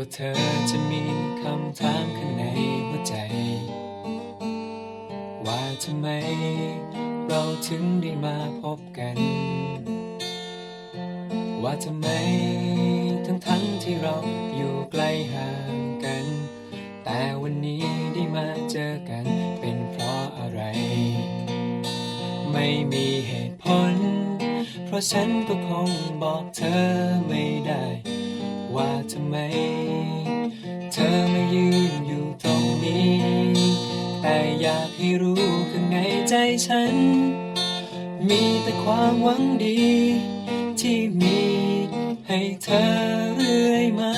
ว่าเธอจะมีคำถามข้างในหัวใจ ว่าทำไมเราถึงได้มาพบกัน ว่าทำไมทั้งทั้งๆที่เราอยู่ไกลห่างกัน แต่วันนี้ได้มาเจอกันเป็นเพราะอะไร ไม่มีเหตุผล เพราะฉันก็คงบอกเธอไม่ได้ ว่าทำไม เธอมายืนอยู่ตรงนี้ แต่อยากให้รู้ข้างในใจฉัน มีแต่ความหวังดี ที่มีให้เธอเรื่อยมา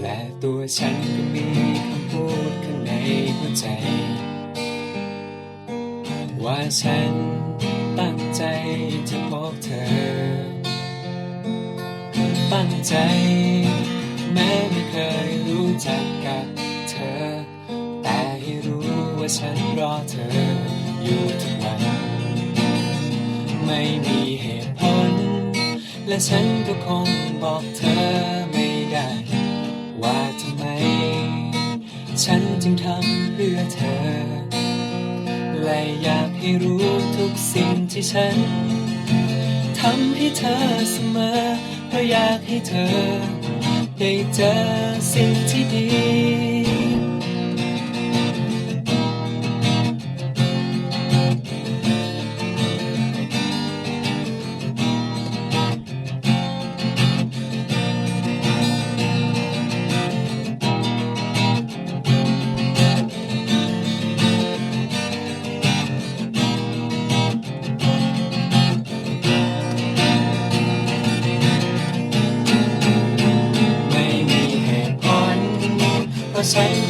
และตัวฉันก็มีคำพูดข้างในหัวใจ ว่าฉัน จะพบเธอ ตั้งใจ แม้ไม่เคยรู้จักกับเธอ แต่ให้รู้ว่าฉันรอเธอ อยู่ทุกวัน ไม่มีเหตุผล และฉันก็คงบอกเธอไม่ได้ ว่าทำไม ฉันจึงทำเพื่อเธอและอยากให้รู้ทุกสิ่งที่ฉัน ทำให้เธอเสมอ เพราะอยากให้เธอ ได้เจอสิ่งที่ดี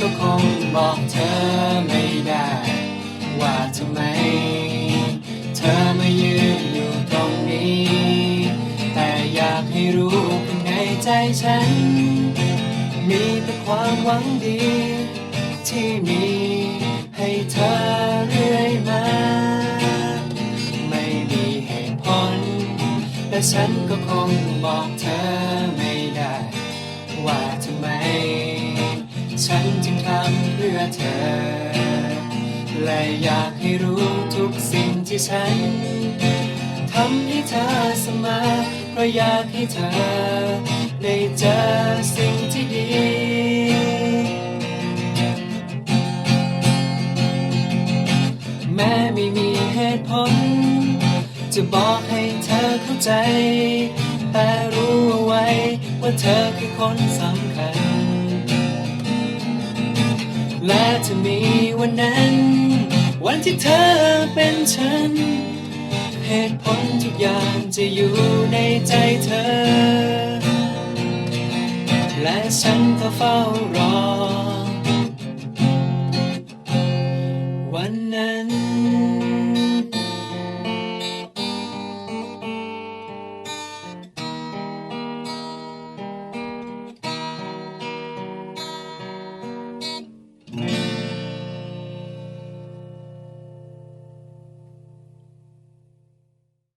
ก็คงบอกเธอไม่ได้ ว่าทำไม เธอมายืนอยู่ตรงนี้ แต่อยากให้รู้ข้างในใจฉัน มีแต่ความหวังดี ที่มีให้เธอเรื่อยมา ไม่มีเหตุผล และฉันก็คงบอกเธอ อเธอ และอยากให้รู้ทุกสิ่งที่ฉันทำให้เธอเสมอเพราะอยากให้เธอ ได้เจอสิ่งที่ดี แม้ไม่มีเหตุผล จะบอกให้เธอเข้าใจ แต่รู้เอาไว้ว่าเธอคือคนสำคัญ และจะมีวันนั้น วันที่เธอเป็นฉัน เหตุผลทุกอย่างจะอยู่ในใจเธอ และฉันก็เฝ้ารอ